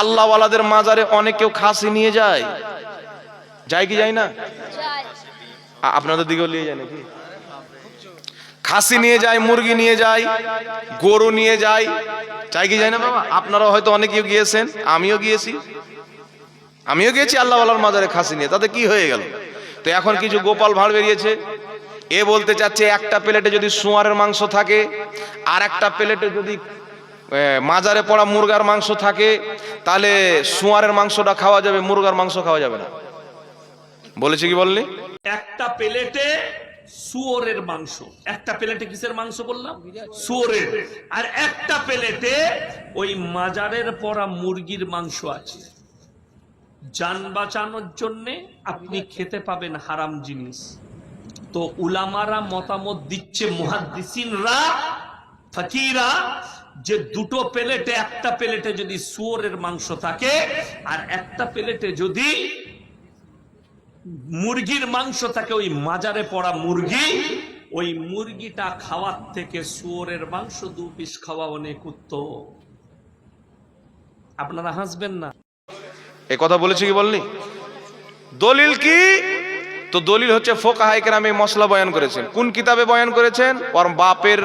আল্লাহওয়ালাদের মাজারে অনেক কেউ খাসি নিয়ে যায়। যায় কি যায় না? আপনাদের দিকেও নিয়ে যায় নাকি? খাসি নিয়ে যায়, মুরগি নিয়ে যায়, গরু নিয়ে যায়। চাই কি যায় না বাবা? আপনারাও হয়তো অনেকেও গিয়েছেন, আমিও গিয়েছি। আমিও গিয়েছি আল্লাহওয়ালার মাজারে খাসি নিয়ে, তাতে কি হয়ে গেল? তো এখন কিছু গোপাল ভাঁড় বেরিয়েছে, এ বলতে চাচ্ছে, একটা প্লেটে যদি সোয়ারের মাংস থাকে, আর একটা প্লেটে যদি মাজারে পড়া মুরগার মাংস থাকে, তাহলে সোয়ারের মাংসটা খাওয়া যাবে, মুরগার মাংস খাওয়া যাবে না। বলেছে কি বললি? একটা প্লেটে শুয়োরের মাংস। একটা প্লেটে কিসের মাংস বললাম? শুয়োরের আর একটা প্লেটে ওই মাজারের পরা মুরগির মাংস আছে। যান বাঁচানোর জন্য আপনি খেতে পাবেন হারাম জিনিস। তো উলামারা মতামত দিচ্ছে, মুহাদ্দিসিনরা, ফকিরা যে দুটো প্লেটে, একটা প্লেটে যদি শুয়োরের মাংস থাকে, আর একটা প্লেটে যদি মুরগির মাংস থাকে, ওই মাজারে পড়া মুরগি, ওই মুরগিটা খাওয়ার থেকে শুয়োরের মাংস দু পিস খাওয়া অনেক উত্তম। আপনারা হাসবেন না? এ কথা বলেছে কি বলনি? দলিল কি? তো দলিল হচ্ছে ফোকা হাইকেরাম এই মশলা বয়ান করেছেন। কোন কিতাবে বয়ান করেছেন? ওর বাপের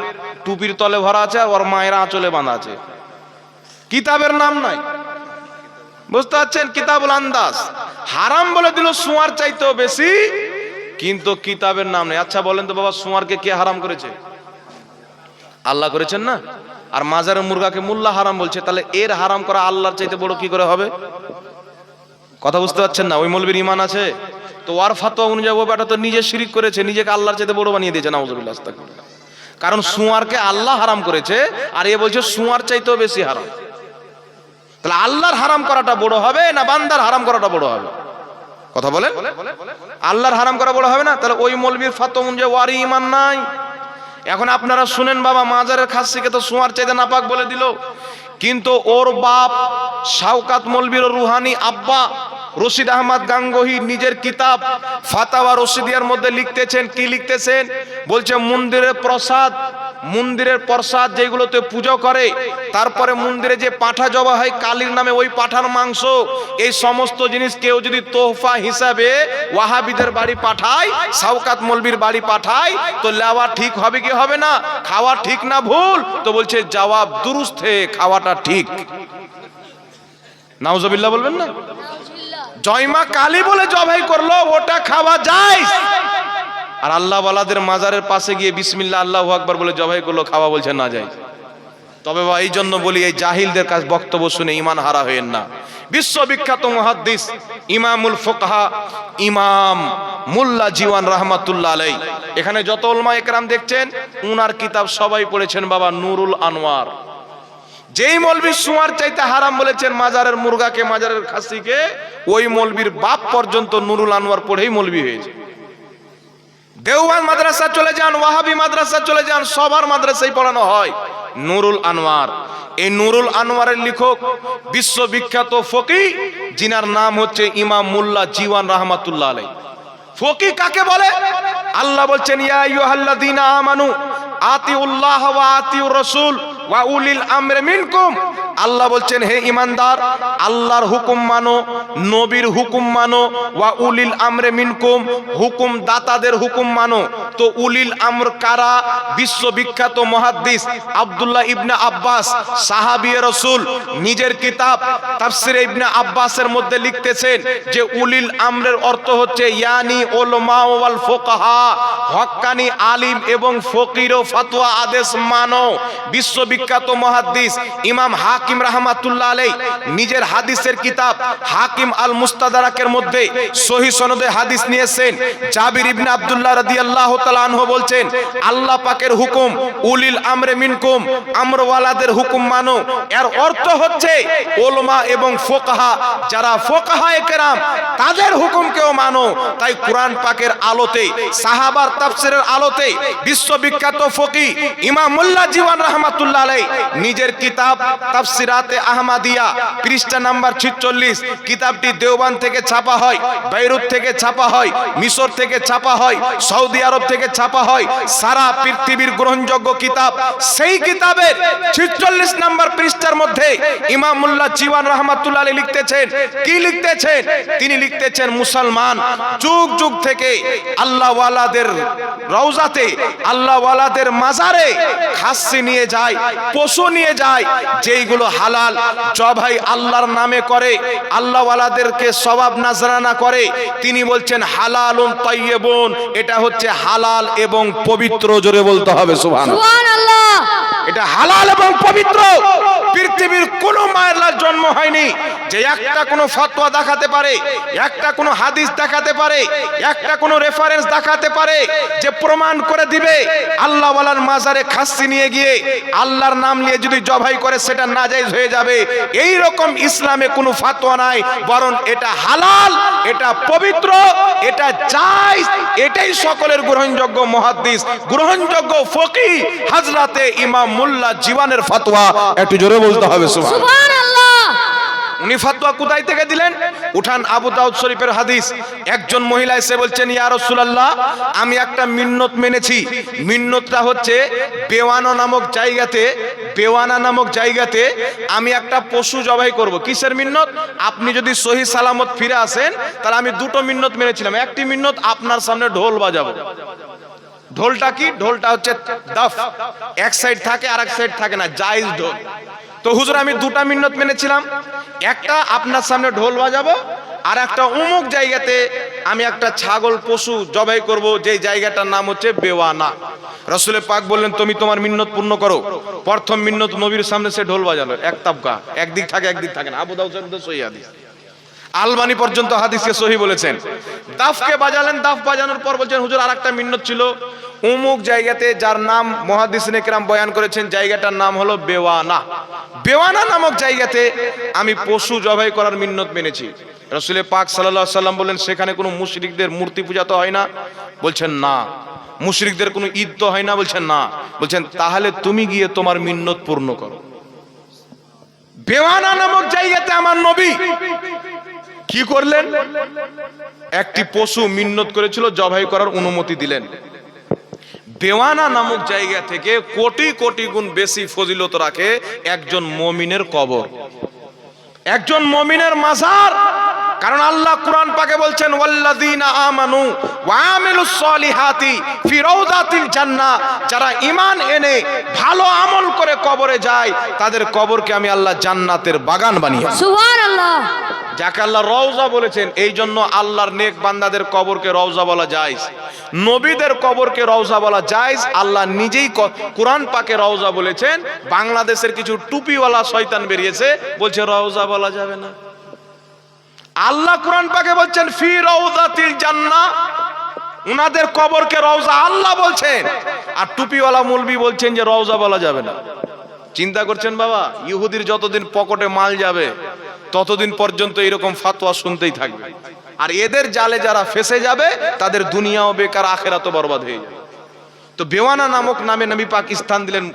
টুপির তলে ভরা আছে আর ওর মায়ের আঁচলে বাঁধা আছে। কিতাবের নাম নাই। বুঝতে পারছেন? কিতাবুল আন্দাজ। হারাম বলে দিল সুয়ার চাইতেও বেশি, কিন্তু কিতাবের নাম নেই। আচ্ছা বলেন তো বাবা, সুয়ারকে কে হারাম করেছে? আল্লাহ করেছেন না? আর মাজারের মুরগাকে মুল্লা হারাম বলছে, তাহলে এর হারাম করা আল্লাহর চাইতে বড় কি করে হবে? কথা বুঝতে পারছেন না? ওই মৌলবীর ইমান আছে? তো ওয়ার ফাতোয়া অনুযায়ী ও বেটা তো নিজে শিরিক করেছে, নিজেকে আল্লাহর চাইতে বড় বানিয়ে দিয়েছে, নাউজুবিল্লাহ, আস্তাগফিরুল্লাহ। কারণ সুয়ারকে আল্লাহ হারাম করেছে আর এ বলছে সুয়ার চাইতেও বেশি হারাম। তাহলে আল্লাহর হারাম করাটা বড় হবে না বান্দার হারাম করাটা বড় হবে? কথা বলেন? আল্লাহর হারাম করা বড় হবে না? তাহলে ওই মৌলবীর ফাতোয়া যে ওয়ারি ইমান নাই। এখন আপনারা শুনেন বাবা মাজারের খাসিকে তো সোয়ার চাইতে নাপাক বলে দিল। কিন্তু ওর বাপ শাওকাত মলবির রুহানি আব্বা রশিদ আহমদ গাঙ্গোহি নিজের কিতাব ফাতাওয়া রশিদিয়ার মধ্যে লিখতেছেন, কি লিখতেছেন? বলছে, মন্দিরের প্রসাদ মন্দিরের প্রসাদ যেগুলোতে পুজো করে, তারপরে মন্দিরে যে পাঠা জবা হয়, কালীর নামে ওই পাঠার মাংস, এই সমস্ত জিনিস কেউ যদি তোহফা হিসাবে ওয়াহাবিদের বাড়ি পাঠায় সাউকাত মলবির বাড়ি পাঠায়, তো লেওয়া ঠিক হবে কি হবে না? খাওয়া ঠিক না ভুল? তো বলছে, জবাব দুরুস্থে, খাওয়াটা ঠিক। নাউজবিল্লাহ বলবেন না? জয়মা কালী বলে জবাই করল, ওটা খাওয়া যায়। আর আল্লাহ ওয়ালাদের মাজারের পাশে গিয়ে বিসমিল্লাহ আল্লাহ আকবার বলে জবাই করল, খাওয়া বলছে না যায়। তবে বা এই জন্য বলি, এই জাহিলদের কাছে বক্তব্য শুনে ইমান হারা হয়েন না। বিশ্ববিখ্যাত মুহাদ্দিস ইমামুল ফোকাহা, ইমাম মুল্লা জীওয়ান রহমাতুল্লাহ আলাই এখানে যত ওলমা একরাম দেখছেন, উনার কিতাব সবাই পড়েছেন বাবা নুরুল আনোয়ার। যেই মলবি সুয়ার চাইতে হারাম বলেছেন মাজারের মুরগাকে, মাজারের খাসিকে, ওই মলবির বাপ পর্যন্ত নুরুল আনোয়ার পড়েই মলবি হয়েছে। দেওয়ান মাদ্রাসা চলে যান, ওয়াহাবি মাদ্রাসা চলে যান, সবার মাদ্রাসায় পড়ানো হয় নুরুল আনোয়ার। এই নুরুল আনোয়ারের লেখক, বিশ্ববিখ্যাত ফকি যিনার নাম হচ্ছে ইমাম মুল্লা জীওয়ান রহমাতুল্লাহ আলাই ফকি কাকে বলে? আল্লাহ বলছেন, ইয়া আইয়ুহাল্লাযীনা আমানু, আতিউল্লাহ ওয়া আতিউর রাসূল। ওয়া উলিল আমরি মিনকুম। আল্লাহ বলছেন, হে ইমানদার, আল্লাহর হুকুম মানো, নবীর হুকুম মানো, ওয়া উলিল আমরে মিনকুম হুকুম দাতাদের হুকুম মানো। তো উলিল আমর কারা? বিশ্ববিখ্যাত মহাদ্দিস আবদুল্লাহ ইবনে আব্বাস, সাহাবী রসুল, নিজের কিতাব তাফসিরে ইবনে আব্বাসের মধ্যে লিখতেছেন যে উলিল আমরের অর্থ হচ্ছে ইয়ানি উলামা ওয়াল ফোকাহা হক্কানি আলিম এবং ফকির ও ফতোয়া আদেশ মানো। বিশ্ববিখ্যাত মহাদ্দিস ইমাম হাকিম রাহমাতুল্লাহ আলাই নিজের হাদিসের কিতাব হাকিম আল মুস্তাদারাকের মধ্যে সহি সনদে হাদিস নিয়েছেন। জাবির ইবনে আব্দুল্লাহ রাদিয়াল্লাহু তাআলা বলছেন, আল্লাহ পাকের হুকুম, উলিল আমরে মিনকুম, আমরওয়ালাদের হুকুম মানো। এর অর্থ হচ্ছে, ওলমা এবং ফোকাহা, যারা ফোকাহা তাদের হুকুমকেও মানো। তাই কোরআন পাকের আলোতে, সাহাবার তাফসিরের আলোতে, বিশ্ববিখ্যাত ফকি জীওয়ান রহমাতুল্লাহ আলাই নিজের কিতাব তাফসির তাফসিরাতে আহমাদিয়া, পৃষ্ঠা নাম্বার 46 কিতাবটি দেওবান থেকে ছাপা হয়, বেইরুত থেকে ছাপা হয়, মিশর থেকে ছাপা হয়, সৌদি আরব থেকে ছাপা হয়। সারা পৃথিবীর গ্রহণযোগ্য কিতাব। সেই কিতাবের 46 নাম্বার পৃষ্ঠার মধ্যে ইমাম মুল্লা চিওয়ান আলী লিখতেছেন। কি লিখতেছেন? তিনি লিখতেছেন, মুসলমান, যুগ যুগ থেকে আল্লাহ ওয়ালাদের রওজাতে আল্লাহ ওয়ালাদের মাজারে খাসি নিয়ে যায়, পশু নিয়ে যায়, যেইগুলো হালাল জবাই আল্লাহর নামে করে আল্লাহ ওয়ালাদেরকে সবাব নাজরানা করে। তিনি বলছেন, হালালুন তাইয়্যিবুন, এটা হচ্ছে হালাল এবং পবিত্র জোরে বলতে হবে সুহান সুবহানাল্লাহ। এটা হালাল এবং পবিত্র। পৃথিবীর কোনো মায়ের জন্ম হয়নি। যে একটা কোনো ফতোয়া দেখাতে পারে, একটা কোনো হাদিস দেখাতে পারে, একটা কোনো রেফারেন্স দেখাতে পারে, যে প্রমাণ করে দিবে আল্লাহ ওয়ালার মাজারে খাসি নিয়ে গিয়ে আল্লাহর নাম নিয়ে যদি জবাই করে সেটা নাজাইজ হয়ে যাবে। এই রকম ইসলামে কোনো ফতোয়া নাই, বরং এটা হালাল, এটা পবিত্র, এটা জায়েজ, এটাই সকলের গ্রহণযোগ্য মহাদ্দিস গ্রহণযোগ্য ফকি হাজরাতে ইমাম মোল্লা জীবনের ফতোয়া। একটু জোরে বলতে হবে উনি ফতোয়া কোথায় থেকে দিলেন? উঠান আবু দাউদ শরীফের হাদিস। একজন মহিলা এসে বলছেন ইয়া রাসূলুল্লাহ আমি একটা মিন্নত মেনেছি। মিন্নতটা হচ্ছে বেওয়ানা নামক জায়গাতে বেওয়ানা নামক জায়গাতে আমি একটা পশু জবাই করব। কিসের মিন্নত? আপনি যদি সহি সালামত ফিরে আসেন তাহলে আমি দুটো মিন্নত মেনেছিলাম। একটি মিন্নত আপনার সামনে ঢোল বাজাবো। ঢোলটা কি? ঢোলটা হচ্ছে দাফ। এক সাইড থাকে আর এক সাইড থাকে না জায়েজ ঢোল। তো হুজুর, আমি দুটা মিন্নত মেনেছিলাম। একটা আপনার সামনে ঢোল বাজাবো, আর একটা অমুক জায়গাতে আমি একটা ছাগল, পশু জবাই করব যে জায়গাটার নাম হচ্ছে বেওয়ানা। রসুলের পাক বললেন, তুমি তোমার মিন্নত পূর্ণ করো। প্রথম মিন্নত নবীর সামনে সে ঢোল বাজালো, এক তাবকা একদিক থাকে একদিক থাকে না। আবু দাউদ সহি হাদিস। আলবানি পর্যন্ত হাদিসকে সহি বলেছেন। দাফকে বাজালেন, দাফ বাজানোর পর বলছেন, হুজুর আর একটা মিন্নত ছিল। উমুক জায়গাতে যার নাম মহাদিসিন একরাম বয়ান করেছেন, জায়গাটার নাম হলো বেওয়ানা। বেওয়ানা নামক জায়গাতে আমি পশু জবাই করার মিন্নত মেনেছি। রসুলের পাক সাল্লাল্লাহু সাল্লাম বললেন, সেখানে কোনো মুশরিকদের মূর্তি পূজা তো হয় না? বলছেন, না। মুশরিকদের কোনো ঈদ তো হয় না? বলছেন না। বলছেন, তাহলে তুমি গিয়ে তোমার মিন্নত পূর্ণ করো। বেওয়ানা নামক জায়গাতে আমার নবী কি করলেন? একটি পশু মিন্নত করেছিল, জবাই করার অনুমতি দিলেন। দেওয়ানা নামক জায়গা থেকে কোটি কোটি গুণ বেশি ফজিলত রাখে একজন মমিনের কবর। একজন মমিনের মাজার। কারণ আল্লাহ কোরআন পাকে বলছেন, ওয়াল্লাযীনা আমানু ওয়া সলিহাতি ফি জান্নাহ। যারা ঈমান এনে ভালো আমল করে কবরে যায়, তাদের কবরকে আমি আল্লাহ জান্নাতের বাগান বানিয়ে সুবহানাল্লাহ। যাকে আল্লাহ রওজা বলেছেন, এই জন্য আল্লাহর নেক বান্দাদের কবরকে রওজা বলা যায় নবীদের কবরকে রওজা বলা যায় আল্লাহ নিজেই কোরআন পাকে রওজা বলেছেন, বাংলাদেশের কিছু টুপিওয়ালা শয়তান বেরিয়েছে, বলছে রওজা বলা যাবে না। আল্লাহ কোরআন পাকে বলছেন, ফি রওজাতিল জান্নাহ। উনাদের কবরকে রওজা আল্লাহ বলছেন, আর টুপিওয়ালা মুলবি বলছেন যে রওজা বলা যাবে না। চিন্তা করছেন বাবা, ইহুদির যতদিন পকেটে মাল যাবে ততদিন পর্যন্ত এরকম ফাতোয়া শুনতেই থাকবে। আর এদের জালে যারা ফেসে যাবে, তাদের দুনিয়াও বেকার, আখেরাতও বরবাদ হয়ে যাবে। তো বেওয়ানা নামক নামে নবী পাকিস্তান দিলেন,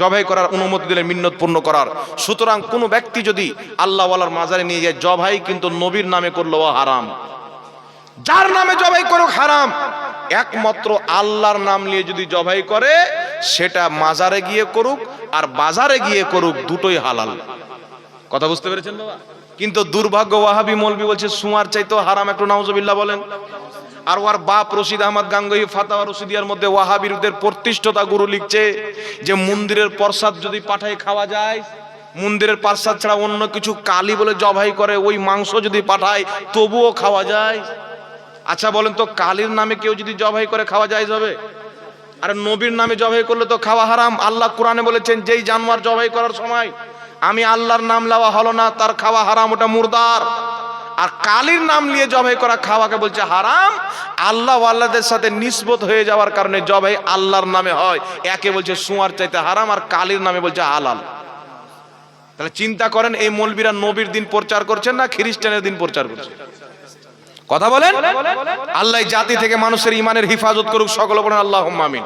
জবাই করার, অনুমতি দিলেন, মিন্নত পূর্ণ করার। সুতরাং কোনো ব্যক্তি যদি আল্লাহওয়ালার মাজারে নিয়ে যায়, জবাই কিন্তু নবীর নামে করল হারাম। যার নামে জবাই করুক, হারাম। একমাত্র আল্লাহর নাম নিয়ে যদি জবাই করে, সেটা মাজারে গিয়ে করুক, আর বাজারে গিয়ে করুক, দুটোই হালাল। কথা বুঝতে পেরেছেন বাবা? কিন্তু দুর্ভাগ্য ওয়াহাবি মৌলবি বলছে, সুয়ার চাইতো হারাম একটু নাউজুবিল্লাহ বলেন। আর ওর বাপ রশিদ আহমদ গাঙ্গহি ফাতাওয়া রশিদিয়ার মধ্যে ওয়াহাবিরদের প্রতিষ্ঠতা গুরু লিখছে যে, মন্দিরের প্রসাদ যদি পাঠায় খাওয়া যায়, মন্দিরের প্রসাদ ছাড়া অন্য কিছু কালি বলে জবাই করে, ওই মাংস যদি পাঠায় তবুও খাওয়া যায়। আচ্ছা বলেন তো, কালির নামে কেউ যদি জবাই করে খাওয়া যায় যাবে? আর নবীর নামে জবাই করলে তো খাওয়া হারাম। আল্লাহ কোরআনে বলেছেন, যেই জানোয়ার জবাই করার সময় আমি আল্লাহর নাম নেওয়া হলো না, তার খাওয়া হারাম, ওটা মুরদার। আর কালির নাম নিয়ে জবাই করা খাওয়াকে বলছে হারাম। আল্লাহ আল্লাহদের সাথে নিসবত হয়ে যাওয়ার কারণে জবাই আল্লাহর নামে হয়। একে বলছে সুয়ার চাইতে হারাম, আর কালির নামে বলছে হালাল। তাহলে চিন্তা করেন, এই মলবিরা নবীর দিন প্রচার করছেন না, খ্রিস্টানের দিন প্রচার করছেন? কথা বলেন? আল্লাহ জাতি থেকে মানুষের ইমানের হিফাজত করুক, সকল বলেন আল্লাহ আমিন।